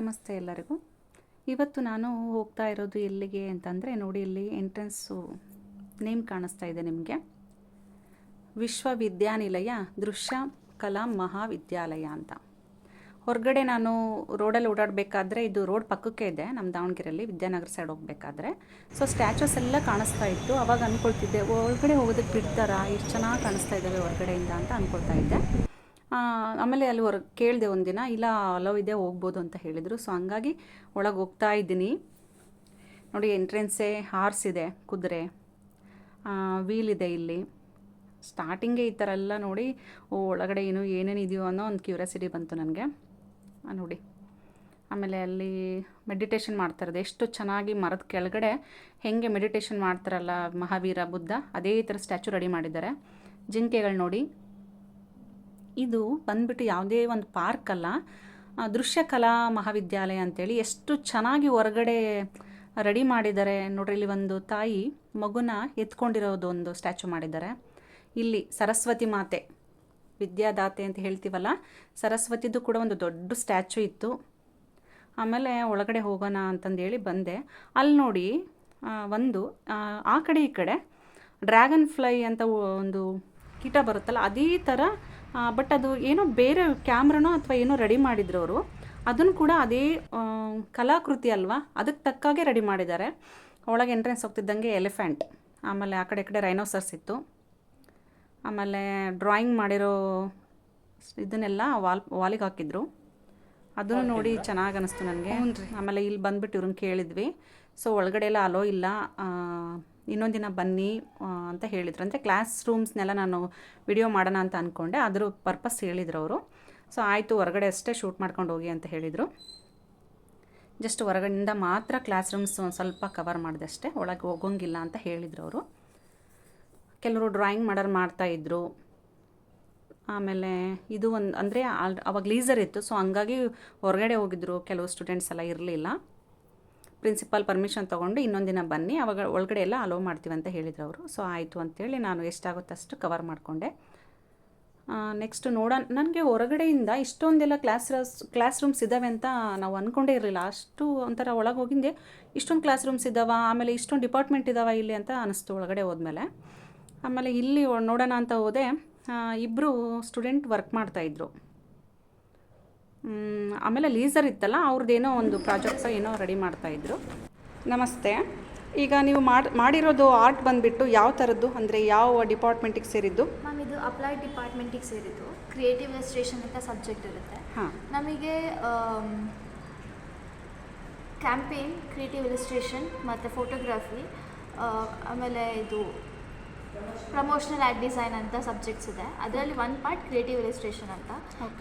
ನಮಸ್ತೆ ಎಲ್ಲರಿಗೂ. ಇವತ್ತು ನಾನು ಹೋಗ್ತಾ ಇರೋದು ಎಲ್ಲಿಗೆ ಅಂತಂದರೆ ನೋಡಿ, ಇಲ್ಲಿ ಎಂಟ್ರೆನ್ಸು ನೇಮ್ ಕಾಣಿಸ್ತಾ ಇದೆ ನಿಮಗೆ. ವಿಶ್ವವಿದ್ಯಾನಿಲಯ, ದೃಶ್ಯ ಕಲಾ ಮಹಾವಿದ್ಯಾಲಯ ಅಂತ. ಹೊರಗಡೆ ನಾನು ರೋಡಲ್ಲಿ ಓಡಾಡಬೇಕಾದ್ರೆ ಇದು ರೋಡ್ ಪಕ್ಕಕ್ಕೆ ಇದೆ, ನಮ್ಮ ದಾವಣಗೆರೆಯಲ್ಲಿ ವಿದ್ಯಾನಗರ ಸೈಡ್ ಹೋಗಬೇಕಾದ್ರೆ. ಸೊ ಸ್ಟ್ಯಾಚುಸ್ ಎಲ್ಲ ಕಾಣಿಸ್ತಾ ಇತ್ತು, ಅವಾಗ ಅಂದ್ಕೊಳ್ತಿದ್ದೆ ಒಳಗಡೆ ಹೋಗೋದಕ್ಕೆ ಬಿಡ್ತಾರಾ? ಎಷ್ಟು ಚೆನ್ನಾಗಿ ಕಾಣಿಸ್ತಾ ಇದ್ದಾವೆ ಹೊರಗಡೆಯಿಂದ ಅಂತ ಅಂದ್ಕೊಳ್ತಾ ಇದ್ದೆ. ಆಮೇಲೆ ಅಲ್ಲಿ ಹೊರಗೆ ಕೇಳಿದೆ ಒಂದಿನ ಇಲ್ಲ ಅಲೋ ಇದೆ, ಹೋಗ್ಬೋದು ಅಂತ ಹೇಳಿದರು. ಸೊ ಹಂಗಾಗಿ ಒಳಗೆ ಹೋಗ್ತಾ ಇದ್ದೀನಿ. ನೋಡಿ ಎಂಟ್ರೆನ್ಸೇ ಹಾರ್ಸ್ ಇದೆ, ಕುದುರೆ. ವೀಲ್ ಇದೆ ಇಲ್ಲಿ. ಸ್ಟಾರ್ಟಿಂಗೇ ಈ ಥರ ಎಲ್ಲ ನೋಡಿ, ಓ, ಒಳಗಡೆ ಏನು, ಏನೇನು ಇದೆಯೋ ಅನ್ನೋ ಒಂದು ಕ್ಯೂರಿಯಾಸಿಟಿ ಬಂತು ನನಗೆ. ನೋಡಿ. ಆಮೇಲೆ ಅಲ್ಲಿ ಮೆಡಿಟೇಷನ್ ಮಾಡ್ತಾರದು ಎಷ್ಟು ಚೆನ್ನಾಗಿ ಮರದ ಕೆಳಗಡೆ ಹೆಂಗೆ ಮೆಡಿಟೇಷನ್ ಮಾಡ್ತಾರಲ್ಲ ಮಹಾವೀರ, ಬುದ್ಧ, ಅದೇ ಥರ ಸ್ಟ್ಯಾಚು ರೆಡಿ ಮಾಡಿದ್ದಾರೆ. ಜಿಂಕೆಗಳು ನೋಡಿ. ಇದು ಬಂದ್ಬಿಟ್ಟು ಯಾವುದೇ ಒಂದು ಪಾರ್ಕ್ ಅಲ್ಲ ದೃಶ್ಯಕಲಾ ದೃಶ್ಯ ಕಲಾ ಮಹಾವಿದ್ಯಾಲಯ ಅಂತೇಳಿ ಎಷ್ಟು ಚೆನ್ನಾಗಿ ಹೊರಗಡೆ ರೆಡಿ ಮಾಡಿದ್ದಾರೆ. ನೋಡ್ರಿ, ಇಲ್ಲಿ ಒಂದು ತಾಯಿ ಮಗುನ ಎತ್ಕೊಂಡಿರೋದು ಒಂದು ಸ್ಟ್ಯಾಚು ಮಾಡಿದ್ದಾರೆ. ಇಲ್ಲಿ ಸರಸ್ವತಿ ಮಾತೆ, ವಿದ್ಯಾದಾತೆ ಅಂತ ಹೇಳ್ತೀವಲ್ಲ, ಸರಸ್ವತಿದು ಕೂಡ ಒಂದು ದೊಡ್ಡ ಸ್ಟ್ಯಾಚು ಇತ್ತು. ಆಮೇಲೆ ಒಳಗಡೆ ಹೋಗೋಣ ಅಂತಂದೇಳಿ ಬಂದೆ. ಅಲ್ಲಿ ನೋಡಿ ಒಂದು ಆ ಕಡೆ ಈ ಕಡೆ ಡ್ರ್ಯಾಗನ್ ಫ್ಲೈ ಅಂತ ಒಂದು ಕೀಟ ಬರುತ್ತಲ್ಲ, ಅದೇ ಥರ ಬಟ್ ಅದು ಏನೋ ಬೇರೆ ಕ್ಯಾಮ್ರನೋ ಅಥವಾ ಏನೋ ರೆಡಿ ಮಾಡಿದ್ರು ಅವರು. ಅದನ್ನು ಕೂಡ ಅದೇ ಕಲಾಕೃತಿ ಅಲ್ವಾ? ಅದಕ್ಕೆ ತಕ್ಕಾಗೆ ರೆಡಿ ಮಾಡಿದ್ದಾರೆ. ಒಳಗೆ ಎಂಟ್ರೆನ್ಸ್ ಹೋಗ್ತಿದ್ದಂಗೆ ಎಲಿಫೆಂಟ್ ಆಮೇಲೆ ಆ ಕಡೆ ಕಡೆ ರೈನೋಸರ್ಸ್ ಇತ್ತು. ಆಮೇಲೆ ಡ್ರಾಯಿಂಗ್ ಮಾಡಿರೋ ಇದನ್ನೆಲ್ಲ ವಾಲ್ ವಾಲಿಗೆ ಹಾಕಿದ್ರು. ಅದನ್ನು ನೋಡಿ ಚೆನ್ನಾಗಿ ಅನಿಸ್ತು ನನಗೆ. ಆಮೇಲೆ ಇಲ್ಲಿ ಬಂದ್ಬಿಟ್ಟು ಇವ್ರನ್ನ ಕೇಳಿದ್ವಿ. ಸೊ ಒಳಗಡೆ ಎಲ್ಲ ಅಲೋ ಇಲ್ಲ. ಇನ್ನೊಂದು ದಿನ ಬನ್ನಿ ಅಂತ ಹೇಳಿದ್ರು. ಅಂದರೆ ಕ್ಲಾಸ್ ರೂಮ್ಸ್ನೆಲ್ಲ ನಾನು ವಿಡಿಯೋ ಮಾಡೋಣ ಅಂತ ಅಂದ್ಕೊಂಡೆ ಅದ್ರ ಪರ್ಪಸ್ ಹೇಳಿದ್ರು ಅವರು. ಸೊ ಆಯಿತು, ಹೊರಗಡೆ ಅಷ್ಟೇ ಶೂಟ್ ಮಾಡ್ಕೊಂಡು ಹೋಗಿ ಅಂತ ಹೇಳಿದರು. ಜಸ್ಟ್ ಹೊರಗಡೆಯಿಂದ ಮಾತ್ರ ಕ್ಲಾಸ್ ರೂಮ್ಸ್ ಒಂದು ಸ್ವಲ್ಪ ಕವರ್ ಮಾಡಿದೆ ಅಷ್ಟೇ. ಒಳಗೆ ಹೋಗೋಂಗಿಲ್ಲ ಅಂತ ಹೇಳಿದರು ಅವರು. ಕೆಲವರು ಡ್ರಾಯಿಂಗ್ ಮಾಡೋರು ಮಾಡ್ತಾಯಿದ್ರು ಆಮೇಲೆ ಇದು ಒಂದು, ಅಂದರೆ ಅವಾಗ ಲೀಸರ್ ಇತ್ತು. ಸೊ ಹಂಗಾಗಿ ಹೊರಗಡೆ ಹೋಗಿದ್ರು. ಕೆಲವು ಸ್ಟೂಡೆಂಟ್ಸ್ ಎಲ್ಲ ಇರಲಿಲ್ಲ. ಪ್ರಿನ್ಸಿಪಾಲ್ ಪರ್ಮಿಷನ್ ತೊಗೊಂಡು ದಿನ ಬನ್ನಿ. ಅವಾಗ ಒಳಗಡೆ ಎಲ್ಲ ಅಲೋ ಮಾಡ್ತೀವಿ ಅಂತ ಹೇಳಿದ್ರು ಅವರು. ಸೊ ಆಯಿತು ಅಂತೇಳಿ ನಾನು ಎಷ್ಟಾಗುತ್ತೆ ಅಷ್ಟು ಕವರ್ ಮಾಡಿಕೊಂಡೆ ನೆಕ್ಸ್ಟ್ ನೋಡ ನನಗೆ ಹೊರಗಡೆಯಿಂದ ಇಷ್ಟೊಂದೆಲ್ಲ ಕ್ಲಾಸ್ ಕ್ಲಾಸ್ ರೂಮ್ಸ್ ಇದ್ದಾವೆ ಅಂತ ನಾವು ಅಂದ್ಕೊಂಡೇ ಇರಲಿಲ್ಲ. ಅಷ್ಟು ಒಂಥರ ಒಳಗೆ ಹೋಗಿಂದೆ ಇಷ್ಟೊಂದು ಕ್ಲಾಸ್ ರೂಮ್ಸ್ ಇದ್ದಾವ ಆಮೇಲೆ ಇಷ್ಟೊಂದು ಡಿಪಾರ್ಟ್ಮೆಂಟ್ ಇದ್ದಾವ ಇಲ್ಲಿ ಅಂತ ಅನಿಸ್ತು ಒಳಗಡೆ ಹೋದ್ಮೇಲೆ. ಆಮೇಲೆ ಇಲ್ಲಿ ನೋಡೋಣ ಅಂತ ಹೋದೆ. ಇಬ್ಬರು ಸ್ಟೂಡೆಂಟ್ ವರ್ಕ್ ಮಾಡ್ತಾಯಿದ್ರು ಆಮೇಲೆ ಲೀಸರ್ ಇತ್ತಲ್ಲ ಅವ್ರದ್ದೇನೋ ಒಂದು ಪ್ರಾಜೆಕ್ಟ್ಸ್ ಏನೋ ರೆಡಿ ಮಾಡ್ತಾಯಿದ್ರು ನಮಸ್ತೆ. ಈಗ ನೀವು ಮಾಡಿ ಮಾಡಿರೋದು ಆರ್ಟ್ ಬಂದುಬಿಟ್ಟು ಯಾವ ಥರದ್ದು ಅಂದರೆ ಯಾವ ಡಿಪಾರ್ಟ್ಮೆಂಟಿಗೆ ಸೇರಿದ್ದು? ಮ್ಯಾಮ್ ಇದು ಅಪ್ಲೈಡ್ ಡಿಪಾರ್ಟ್ಮೆಂಟಿಗೆ ಸೇರಿದ್ದು. ಕ್ರಿಯೇಟಿವ್ ಇಲಸ್ಟ್ರೇಷನ್ ಅಂತ ಸಬ್ಜೆಕ್ಟ್ ಇರುತ್ತೆ. ಹಾಂ. ನಮಗೆ ಕ್ಯಾಂಪೇನ್ ಕ್ರಿಯೇಟಿವ್ ಇಲಸ್ಟ್ರೇಷನ್ ಮತ್ತು ಫೋಟೋಗ್ರಾಫಿ ಆಮೇಲೆ ಇದು ಪ್ರಮೋಷನಲ್ ಆ್ಯಡ್ ಡಿಸೈನ್ ಅಂತ ಸಬ್ಜೆಕ್ಟ್ಸ್ ಇದೆ. ಅದರಲ್ಲಿ ಒನ್ ಪಾರ್ಟ್ ಕ್ರಿಯೇಟಿವ್ ಇಲಿಸ್ಟ್ರೇಷನ್ ಅಂತ.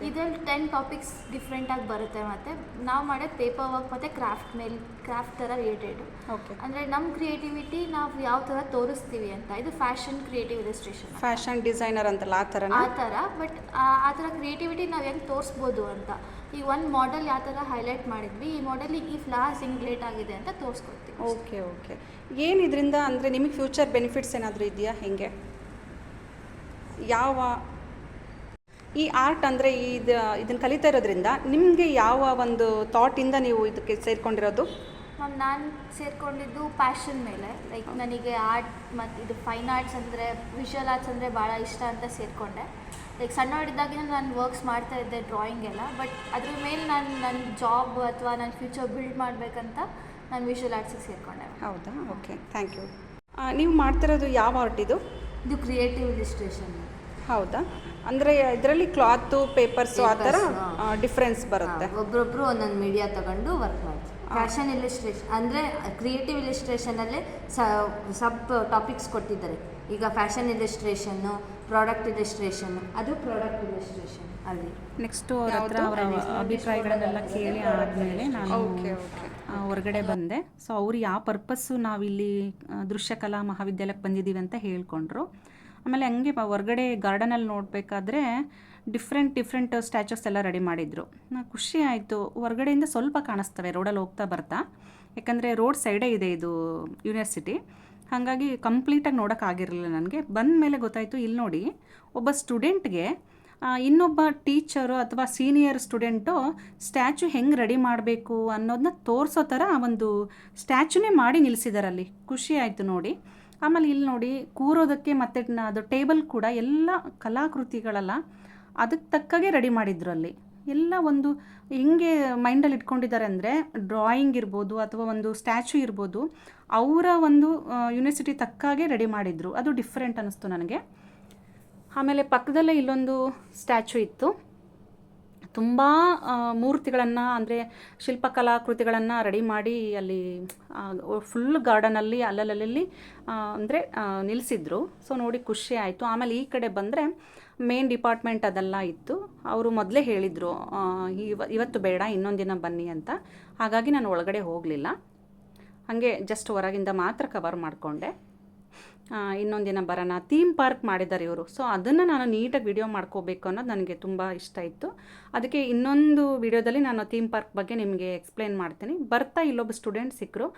ಇದರಲ್ಲಿ ಟೆನ್ ಟಾಪಿಕ್ಸ್ ಡಿಫ್ರೆಂಟಾಗಿ ಬರುತ್ತೆ ಮತ್ತು. ನಾವು ಮಾಡೋದು ಪೇಪರ್ ವರ್ಕ್ ಮತ್ತು ಕ್ರಾಫ್ಟ್ ಮೇಲೆ ಕ್ರಾಫ್ಟ್ ಥರ ರಿಲೇಟೆಡ್ ಓಕೆ ಅಂದರೆ ನಮ್ಮ ಕ್ರಿಯೇಟಿವಿಟಿ ನಾವು ಯಾವ ಥರ ತೋರಿಸ್ತೀವಿ ಅಂತ. ಇದು fashion creative illustration fashion designer ಅಂತಲ್ಲ ಆ ಥರ ಆ ಥರ ಬಟ್ ಆ ಥರ ಕ್ರಿಯೇಟಿವಿಟಿ ನಾವು ಹೆಂಗೆ ತೋರಿಸ್ಬೋದು ಅಂತ. ಈಗ ಒಂದು ಮಾಡೆಲ್ ಯಾವ ಥರ ಹೈಲೈಟ್ ಮಾಡಿದ್ವಿ, ಈ ಮಾಡೆಲ್ ಈ ಫ್ಲವರ್ಸ್ ಹಿಂಗೆ ಆಗಿದೆ ಅಂತ ತೋರಿಸ್ಕೊಡ್ತೀವಿ ಓಕೆ ಓಕೆ. ಏನು ಇದರಿಂದ ಅಂದರೆ ನಿಮಗೆ ಫ್ಯೂಚರ್ ಬೆನಿಫಿಟ್ಸ್ ಏನಾದರೂ ಇದೆಯಾ ಹೆಂಗೆ? ಯಾವ, ಈ ಆರ್ಟ್ ಅಂದರೆ ಇದು ಇದನ್ನು ಕಲಿತಾ ಇರೋದ್ರಿಂದ ನಿಮಗೆ ಯಾವ ಒಂದು ಥಾಟಿಂದ ನೀವು ಇದಕ್ಕೆ ಸೇರಿಕೊಂಡಿರೋದು? ಮ್ಯಾಮ್ ನಾನು ಸೇರಿಕೊಂಡಿದ್ದು ಪ್ಯಾಷನ್ ಮೇಲೆ. ಲೈಕ್ ನನಗೆ ಆರ್ಟ್ ಮತ್ತು ಇದು ಫೈನ್ ಆರ್ಟ್ಸ್ ಅಂದರೆ ವಿಷುವಲ್ ಆರ್ಟ್ಸ್ ಅಂದರೆ ಭಾಳ ಇಷ್ಟ ಅಂತ ಸೇರಿಕೊಂಡೆ. ಲೈಕ್ ಸಣ್ಣವಳಿದ್ದಾಗಿನ ನಾನು ವರ್ಕ್ಸ್ ಮಾಡ್ತಾ ಇದ್ದೆ ಡ್ರಾಯಿಂಗ್ ಎಲ್ಲ. ಬಟ್ ಅದ್ರ ಮೇಲೆ ನಾನು ನನ್ನ ಜಾಬ್ ಅಥವಾ ನನ್ನ ಫ್ಯೂಚರ್ ಬಿಲ್ಡ್ ಮಾಡಬೇಕಂತ ನಾನು ವಿಷುವಲ್ ಆರ್ಟ್ಸಿಗೆ ಸೇರಿಕೊಂಡೆ. ಹೌದಾ? ಓಕೆ ಥ್ಯಾಂಕ್ ಯು ನೀವು ಮಾಡ್ತಿರೋದು ಯಾವ ಆರ್ಟ್ ಇದು? ಇದು ಕ್ರಿಯೇಟಿವ್ ಇಲಿಸ್ಟ್ರೇಷನ್ ಹೌದಾ? ಅಂದರೆ ಇದರಲ್ಲಿ ಕ್ಲಾತು ಪೇಪರ್ಸು ಆ ಥರ ಡಿಫ್ರೆನ್ಸ್ ಬರುತ್ತೆ. ಒಬ್ಬೊಬ್ಬರು ಒಂದೊಂದು ಮೀಡಿಯಾ ತಗೊಂಡು ವರ್ಕ್ ಮಾಡ್ತೀವಿ ಫ್ಯಾಷನ್ ಇಲಿಸ್ಟ್ರೇಷನ್ ಅಂದರೆ ಕ್ರಿಯೇಟಿವ್ ಇಲಿಸ್ಟ್ರೇಷನಲ್ಲಿ ಸಬ್ ಟಾಪಿಕ್ಸ್ ಕೊಟ್ಟಿದ್ದಾರೆ. ಈಗ ಫ್ಯಾಷನ್ ಇಲಿಸ್ಟ್ರೇಷನ್ನು ಪ್ರಾಡಕ್ಟ್ ಇಲಿಸ್ಟ್ರೇಷನ್ ಅದು ಪ್ರಾಡಕ್ಟ್ ಇಲಿಸ್ಟ್ರೇಷನ್ ಅಲ್ಲಿ. ನೆಕ್ಸ್ಟು ಅವ್ರ ಹತ್ರ ಅವರ ಅಭಿಪ್ರಾಯಗಳನ್ನೆಲ್ಲ ಕೇಳಿ ಆದಮೇಲೆ ನಾನು ಓಕೆ ಓಕೆ ಹೊರಗಡೆ ಬಂದೆ. ಸೊ ಅವ್ರು ಯಾವ ಪರ್ಪಸ್ಸು ನಾವಿಲ್ಲಿ ದೃಶ್ಯಕಲಾ ಮಹಾವಿದ್ಯಾಲಯಕ್ಕೆ ಬಂದಿದ್ದೀವಿ ಅಂತ ಹೇಳ್ಕೊಂಡ್ರು. ಆಮೇಲೆ ಹಂಗೆ ಹೊರಗಡೆ ಗಾರ್ಡನಲ್ಲಿ ನೋಡಬೇಕಾದ್ರೆ ಡಿಫ್ರೆಂಟ್ ಡಿಫ್ರೆಂಟ್ ಸ್ಟ್ಯಾಚುಸ್ ಎಲ್ಲ ರೆಡಿ ಮಾಡಿದರು. ಖುಷಿ ಆಯಿತು. ಹೊರಗಡೆಯಿಂದ ಸ್ವಲ್ಪ ಕಾಣಿಸ್ತವೆ. ರೋಡಲ್ಲಿ ಹೋಗ್ತಾ ಬರ್ತಾ. ಯಾಕಂದರೆ ರೋಡ್ ಸೈಡೇ ಇದೆ ಇದು ಯೂನಿವರ್ಸಿಟಿ ಹಾಗಾಗಿ ಕಂಪ್ಲೀಟಾಗಿ ನೋಡೋಕ್ಕಾಗಿರಲಿಲ್ಲ ನನಗೆ. ಬಂದ ಮೇಲೆ ಗೊತ್ತಾಯಿತು ಇಲ್ಲಿ ನೋಡಿ. ಒಬ್ಬ ಸ್ಟೂಡೆಂಟ್ಗೆ ಇನ್ನೊಬ್ಬ ಟೀಚರು ಅಥವಾ ಸೀನಿಯರ್ ಸ್ಟೂಡೆಂಟು ಸ್ಟ್ಯಾಚು ಹೆಂಗೆ ರೆಡಿ ಮಾಡಬೇಕು ಅನ್ನೋದನ್ನ ತೋರಿಸೋ ಥರ ಒಂದು ಸ್ಟ್ಯಾಚುನೇ ಮಾಡಿ ನಿಲ್ಲಿಸಿದಾರಲ್ಲಿ ಖುಷಿ ಆಯಿತು ನೋಡಿ. ಆಮೇಲೆ ಇಲ್ಲಿ ನೋಡಿ, ಕೂರೋದಕ್ಕೆ ಮತ್ತು ಅದು ಟೇಬಲ್ ಕೂಡ ಎಲ್ಲ ಕಲಾಕೃತಿಗಳೆಲ್ಲ. ಅದಕ್ಕೆ ತಕ್ಕಾಗೆ ರೆಡಿ ಮಾಡಿದ್ರು ಅಲ್ಲಿ. ಎಲ್ಲ ಒಂದು ಹೆಂಗೆ ಮೈಂಡಲ್ಲಿ ಇಟ್ಕೊಂಡಿದ್ದಾರೆ ಅಂದರೆ ಡ್ರಾಯಿಂಗ್ ಇರ್ಬೋದು ಅಥವಾ ಒಂದು ಸ್ಟ್ಯಾಚು ಇರ್ಬೋದು, ಅವರ ಒಂದು ಯೂನಿವರ್ಸಿಟಿ ತಕ್ಕಾಗೆ ರೆಡಿ ಮಾಡಿದ್ರು. ಅದು ಡಿಫ್ರೆಂಟ್ ಅನ್ನಿಸ್ತು ನನಗೆ. ಆಮೇಲೆ ಪಕ್ಕದಲ್ಲೇ ಇಲ್ಲೊಂದು ಸ್ಟ್ಯಾಚು ಇತ್ತು. ತುಂಬ ಮೂರ್ತಿಗಳನ್ನು ಅಂದರೆ ಶಿಲ್ಪಕಲಾಕೃತಿಗಳನ್ನು ರೆಡಿ ಮಾಡಿ ಅಲ್ಲಿ ಫುಲ್ ಗಾರ್ಡನಲ್ಲಿ ಅಲ್ಲಲ್ಲಲ್ಲಿ ಅಂದರೆ ನಿಲ್ಲಿಸಿದ್ರು ಸೊ ನೋಡಿ ಖುಷಿ ಆಯಿತು. ಆಮೇಲೆ ಈ ಕಡೆ ಬಂದರೆ ಮೇನ್ ಡಿಪಾರ್ಟ್ಮೆಂಟ್ ಅದೆಲ್ಲ ಇತ್ತು. ಅವರು ಮೊದಲೇ ಹೇಳಿದರು ಇವ, ಇವತ್ತು ಬೇಡ, ಇನ್ನೊಂದು ದಿನ ಬನ್ನಿ ಅಂತ. ಹಾಗಾಗಿ ನಾನು ಒಳಗಡೆ ಹೋಗಲಿಲ್ಲ. ಹಾಗೆ ಜಸ್ಟ್ ಹೊರಗಿಂದ ಮಾತ್ರ ಕವರ್ ಮಾಡಿಕೊಂಡೆ. ಇನ್ನೊಂದು ದಿನ ಬರೋಣ. ಥೀಮ್ ಪಾರ್ಕ್ ಮಾಡಿದ್ದಾರೆ ಇವರು. ಸೊ ಅದನ್ನು ನಾನು ನೀಟಾಗಿ ವಿಡಿಯೋ ಮಾಡ್ಕೋಬೇಕು ಅನ್ನೋದು ನನಗೆ ತುಂಬ ಇಷ್ಟ ಇತ್ತು. ಅದಕ್ಕೆ ಇನ್ನೊಂದು ವಿಡಿಯೋದಲ್ಲಿ ನಾನು ಥೀಮ್ ಪಾರ್ಕ್ ಬಗ್ಗೆ ನಿಮಗೆ ಎಕ್ಸ್ಪ್ಲೇನ್ ಮಾಡ್ತೀನಿ. ಬರ್ತಾ ಇಲ್ಲೊಬ್ಬ ಸ್ಟೂಡೆಂಟ್ ಸಿಕ್ಕರು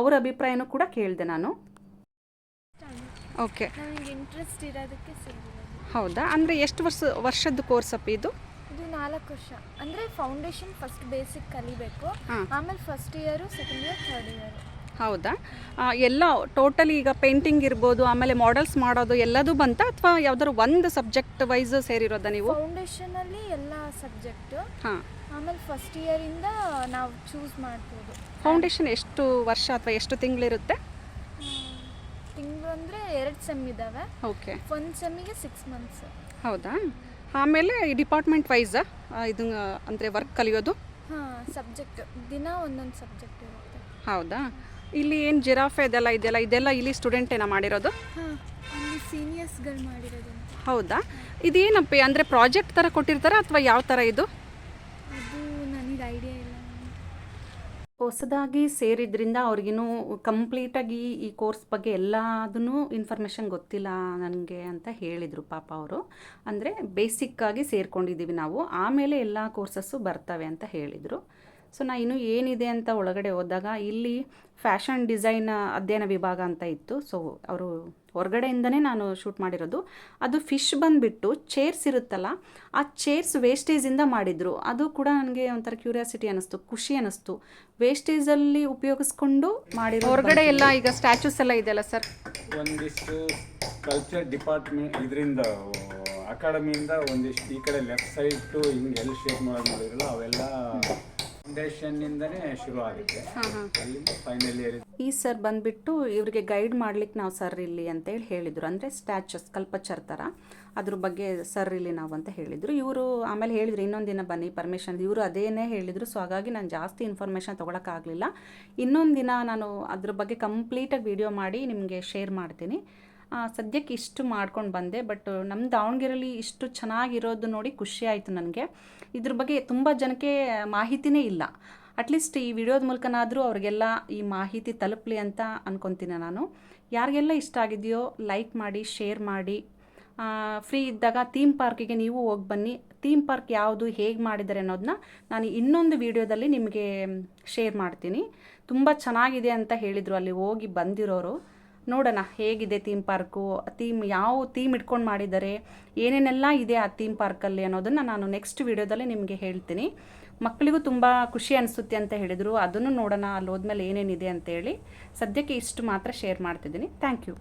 ಅವರ ಅಭಿಪ್ರಾಯನೂ ಕೂಡ ಕೇಳಿದೆ ನಾನು. ಓಕೆ ನನಗೆ ಇಂಟ್ರೆಸ್ಟ್ ಇರೋದಕ್ಕೆ ಸೇರಿರೋದು ಹೌದಾ? ಅಂದರೆ ಎಷ್ಟು ವರ್ಷ ವರ್ಷದ ಕೋರ್ಸ್ ಅಪ್ಪ ಇದು? ಇದು ನಾಲ್ಕು ವರ್ಷ. ಅಂದರೆ ಫೌಂಡೇಶನ್ ಫಸ್ಟ್ ಬೇಸಿಕ್ ಕಲಿಬೇಕು. ಹಾಂ. ಆಮೇಲೆ first year second year third year ಹೌದಾ? ಆ, ಎಲ್ಲ ಟೋಟಲ್ ಈಗ ಪೇಂಟಿಂಗ್ ಇರ್ಬೋದು ಆಮೇಲೆ ಮಾಡೆಲ್ಸ್ ಮಾಡೋದು ಎಲ್ಲದೂ ಬಂತಾ? ಅಥವಾ ಯಾವ್ದಾದ್ರು ಒಂದು ಸಬ್ಜೆಕ್ಟ್ ವೈಸ್ ಸೇರಿರೋದ ನೀವು? ಫೌಂಡೇಶನಲ್ಲಿ ಎಲ್ಲ ಸಬ್ಜೆಕ್ಟು ಹಾಂ. ಆಮೇಲೆ ಫಸ್ಟ್ ಇಯರಿಂದ ನಾವು ಚೂಸ್ ಮಾಡ್ಬೋದು. ಫೌಂಡೇಶನ್ ಎಷ್ಟು ವರ್ಷ ಅಥವಾ ಎಷ್ಟು ತಿಂಗಳಿರುತ್ತೆ? ತಿಂಗಳು ಅಂದರೆ ಎರಡು ಸೆಮ್ ಇದ್ದಾವೆ ಓಕೆ. ಒಂದು ಸೆಮ್ಮಿಗೆ ಸಿಕ್ಸ್ ಮಂತ್ಸ್ ಹೌದಾ? ಆಮೇಲೆ ಡಿಪಾರ್ಟ್ಮೆಂಟ್ ವೈಸಾ ಇದು ಅಂದರೆ ವರ್ಕ್ ಕಲಿಯೋದು? ಹಾಂ ಸಬ್ಜೆಕ್ಟ್ ದಿನ ಒಂದೊಂದು ಸಬ್ಜೆಕ್ಟ್ ಇರುತ್ತೆ. ಹೌದಾ? ಇಲ್ಲಿ ಏನು ಜಿರಾಫೆ ಇದೆಲ್ಲ ಇದೆಲ್ಲ ಇದೆಲ್ಲ ಇಲ್ಲಿ ಸ್ಟೂಡೆಂಟೇನ ಮಾಡಿರೋದು? ಹಾಂ ಸೀನಿಯರ್ಸ್ಗಳು ಮಾಡಿರೋದು ಹೌದಾ? ಇದೇನಪ್ಪ ಅಂದರೆ ಪ್ರಾಜೆಕ್ಟ್ ಥರ ಕೊಟ್ಟಿರ್ತಾರಾ ಅಥವಾ ಯಾವ ಥರ ಇದು ಅದು ನನಗೆ ಐಡಿಯಾ ಇಲ್ಲ ಹೊಸದಾಗಿ ಸೇರಿದ್ರಿಂದ ಅವ್ರಿಗಿನ್ನೂ ಕಂಪ್ಲೀಟಾಗಿ ಈ ಕೋರ್ಸ್ ಬಗ್ಗೆ ಎಲ್ಲದೂ ಇನ್ಫಾರ್ಮೇಷನ್ ಗೊತ್ತಿಲ್ಲ ನನಗೆ ಅಂತ ಹೇಳಿದರು ಪಾಪ ಅವರು. ಅಂದರೆ ಬೇಸಿಕ್ಕಾಗಿ ಸೇರ್ಕೊಂಡಿದ್ದೀವಿ ನಾವು. ಆಮೇಲೆ ಎಲ್ಲ ಕೋರ್ಸಸ್ಸು ಬರ್ತವೆ ಅಂತ ಹೇಳಿದರು. ಸೊ ನಾ ಇನ್ನೂ ಏನಿದೆ ಅಂತ ಒಳಗಡೆ ಹೋದಾಗ ಇಲ್ಲಿ ಫ್ಯಾಷನ್ ಡಿಸೈನ್ ಅಧ್ಯಯನ ವಿಭಾಗ ಅಂತ ಇತ್ತು. ಸೊ ಅವರು ಹೊರಗಡೆಯಿಂದನೇ ನಾನು ಶೂಟ್ ಮಾಡಿರೋದು. ಅದು ಫಿಶ್ ಬಂದುಬಿಟ್ಟು ಚೇರ್ಸ್ ಇರುತ್ತಲ್ಲ ಆ ಚೇರ್ಸ್ ವೇಸ್ಟೇಜಿಂದ ಮಾಡಿದರು. ಅದು ಕೂಡ ನನಗೆ ಒಂಥರ ಕ್ಯೂರಿಯಾಸಿಟಿ ಅನ್ನಿಸ್ತು ಖುಷಿ ಅನ್ನಿಸ್ತು. ವೇಸ್ಟೇಜಲ್ಲಿ ಉಪಯೋಗಿಸ್ಕೊಂಡು ಮಾಡಿರೋ ಹೊರಗಡೆ ಎಲ್ಲ ಈಗ ಸ್ಟ್ಯಾಚ್ಯೂಸ್ ಎಲ್ಲ ಇದೆಯಲ್ಲ ಸರ್? ಒಂದಿಷ್ಟು ಕಲ್ಚರ್ ಡಿಪಾರ್ಟ್ಮೆಂಟ್ ಇದರಿಂದ ಅಕಾಡೆಮಿಯಿಂದ ಒಂದಿಷ್ಟು ಈ ಕಡೆ ಲೆಫ್ಟ್ ಸೈಡ್ ಟು ಹಿಂಗೆ ಎಲ್ಲಿ ಶೇಪ್ ಮಾಡೋದು ಅವೆಲ್ಲ ಫೌಂಡೇಶನ್ನಿಂದನೇ ಶುರು ಆಗುತ್ತೆ. ಅಲ್ಲಿಂದ ಫೈನಲ್ ಇಯರ್ ಈ ಸರ್ ಬಂದ್ಬಿಟ್ಟು ಇವರಿಗೆ ಗೈಡ್ ಮಾಡ್ಲಿಕ್ಕೆ ನಾವು ಸರ್ ಇಲ್ಲಿ ಅಂತೇಳಿ ಹೇಳಿದ್ರು. ಅಂದರೆ ಸ್ಟ್ಯಾಚಸ್ ಕಲ್ಪಚರ್ ಥರ ಅದ್ರ ಬಗ್ಗೆ ಸರ್ ಇಲ್ಲಿ ನಾವು ಅಂತ ಹೇಳಿದರು. ಇವರು ಆಮೇಲೆ ಹೇಳಿದ್ರು ಇನ್ನೊಂದಿನ ದಿನ ಬನ್ನಿ ಪರ್ಮಿಷನ್ ಇವರು ಅದೇನೇ ಹೇಳಿದ್ರು ಸೊ ಹಾಗಾಗಿ ನಾನು ಜಾಸ್ತಿ ಇನ್ಫಾರ್ಮೇಷನ್ ತೊಗೊಳಕ್ಕಾಗಲಿಲ್ಲ ಇನ್ನೊಂದು ದಿನ ನಾನು ಅದ್ರ ಬಗ್ಗೆ ಕಂಪ್ಲೀಟಾಗಿ ವಿಡಿಯೋ ಮಾಡಿ ನಿಮಗೆ ಶೇರ್ ಮಾಡ್ತೀನಿ. ಸದ್ಯಕ್ಕೆ ಇಷ್ಟು ಮಾಡ್ಕೊಂಡು ಬಂದೆ ಬಟ್ ನಮ್ಮ ದಾವಣಗೆರೆಯಲ್ಲಿ ಇಷ್ಟು ಚೆನ್ನಾಗಿರೋದು ನೋಡಿ ಖುಷಿ ಆಯಿತು ನನಗೆ. ಇದ್ರ ಬಗ್ಗೆ ತುಂಬ ಜನಕ್ಕೆ ಮಾಹಿತಿನೇ ಇಲ್ಲ. ಅಟ್ಲೀಸ್ಟ್ ಈ ವಿಡಿಯೋದ ಮೂಲಕನಾದರೂ ಅವ್ರಿಗೆಲ್ಲ ಈ ಮಾಹಿತಿ ತಲುಪಲಿ ಅಂತ ಅಂದ್ಕೊತೀನಿ ನಾನು. ಯಾರಿಗೆಲ್ಲ ಇಷ್ಟ ಆಗಿದೆಯೋ ಲೈಕ್ ಮಾಡಿ ಶೇರ್ ಮಾಡಿ ಫ್ರೀ ಇದ್ದಾಗ ಥೀಮ್ ಪಾರ್ಕಿಗೆ ನೀವು ಹೋಗಿ ಬನ್ನಿ. ಥೀಮ್ ಪಾರ್ಕ್ ಯಾವುದು, ಹೇಗೆ ಮಾಡಿದ್ದಾರೆ ಅನ್ನೋದನ್ನ ನಾನು ಇನ್ನೊಂದು ವಿಡಿಯೋದಲ್ಲಿ ನಿಮಗೆ ಶೇರ್ ಮಾಡ್ತೀನಿ. ತುಂಬ ಚೆನ್ನಾಗಿದೆ ಅಂತ ಹೇಳಿದರು ಅಲ್ಲಿ ಹೋಗಿ ಬಂದಿರೋರು. ನೋಡೋಣ, ಹೇಗಿದೆ ಥೀಮ್ ಪಾರ್ಕು ಥೀಮ್ ಯಾವ ಥೀಮ್ ಇಟ್ಕೊಂಡು ಮಾಡಿದ್ದಾರೆ? ಏನೇನೆಲ್ಲ ಇದೆ ಆ ಥೀಮ್ ಪಾರ್ಕಲ್ಲಿ ಅನ್ನೋದನ್ನು ನಾನು ನೆಕ್ಸ್ಟ್ ವಿಡಿಯೋದಲ್ಲಿ ನಿಮಗೆ ಹೇಳ್ತೀನಿ. ಮಕ್ಕಳಿಗೂ ತುಂಬ ಖುಷಿ ಅನಿಸುತ್ತೆ ಅಂತ ಹೇಳಿದರು. ಅದನ್ನು ನೋಡೋಣ, ಅಲ್ಲಿ ಹೋದ್ಮೇಲೆ ಏನೇನಿದೆ ಅಂತೇಳಿ ಸದ್ಯಕ್ಕೆ ಇಷ್ಟು ಮಾತ್ರ ಶೇರ್ ಮಾಡ್ತಿದ್ದೀನಿ. Thank you